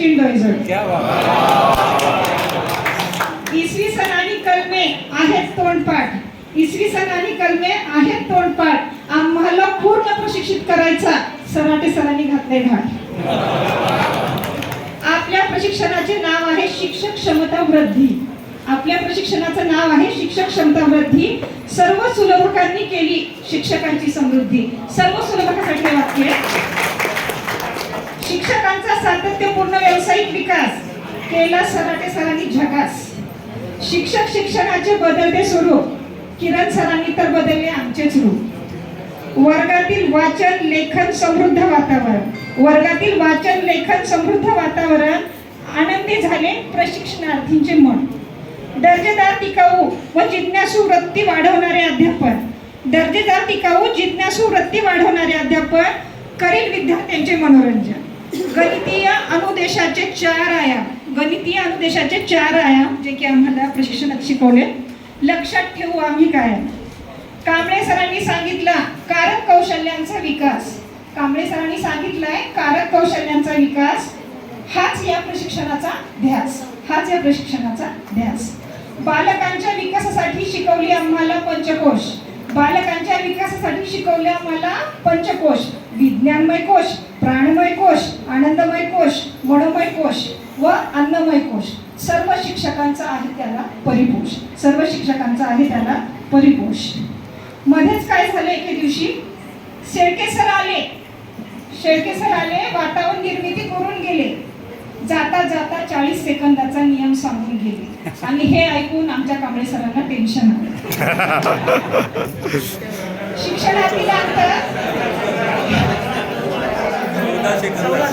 सचिन बात इसवी आणि कलमे आहेत तोंडपाठ. इसवी आणि कलमे आहेत तोंडपाठ. आम्हाला पूर्ण प्रशिक्षित करायचा. सराटे सरांनी घातले घाट आपल्या प्रशिक्षणाचे नाव आहे शिक्षक क्षमता वृद्धी. आपल्या प्रशिक्षणाचं नाव आहे शिक्षक क्षमता वृद्धी. सर्व सुलभकांनी केली शिक्षकांची समृद्धी. सर्व सुलभकासाठी वाक्य शिक्षकांचा सातत्यपूर्ण विकास केला सराटे सरांनी झकास. शिक्षक शिक्षणाचे बदलते स्वरूप किरण सरांनी तर बदलले आमचेच रूप. वर्गातील वाचन लेखन समृद्ध वातावरण. वर्गातील वाचन लेखन समृद्ध वातावरण आनंदी झाले प्रशिक्षणार्थींचे मन. दर्जेदार टिकाऊ व जिज्ञासू वृत्ती वाढवणारे अध्यापन. दर्जेदार टिकाऊ जिज्ञासू वृत्ती वाढवणारे अध्यापन करील विद्यार्थ्यांचे मनोरंजन. गणितीय अनुदेशाचे चार आयाम गणितीय अनुदेशाचे चार आयाम जे की आम्हाला प्रशिक्षणात शिकवले. लक्षात ठेवू आम्ही काय कांबळे सरांनी सांगितला कारक कौशल्यांचा विकास. कांबळे सरांनी सांगितलंय कारक कौशल्यांचा विकास हाच या प्रशिक्षणाचा ध्यास. हाच या प्रशिक्षणाचा ध्यास. बालकांच्या विकासासाठी शिकवली आम्हाला पंचकोश. बालकांच्या विकासासाठी शिकवले आम्हाला पंचकोश. विज्ञानमय कोश प्राणमय कोश आनंदमय कोश मनोमय कोश व अन्नमय कोश सर्व शिक्षकांचा आहे त्याला परिपोष. सर्व शिक्षकांचा आहे त्याला परिपोष. मध्येच काय झालं एके दिवशी? शेळके सर आले. शेळके सर आले वातावरण निर्मिती करून गेले. जाता जाता चाळीस सेकंदाचा नियम सांगून गेले. आणि हे ऐकून आमच्या कांबळे सरांना टेन्शन आलं. शिक्षणातील अंतर चौदा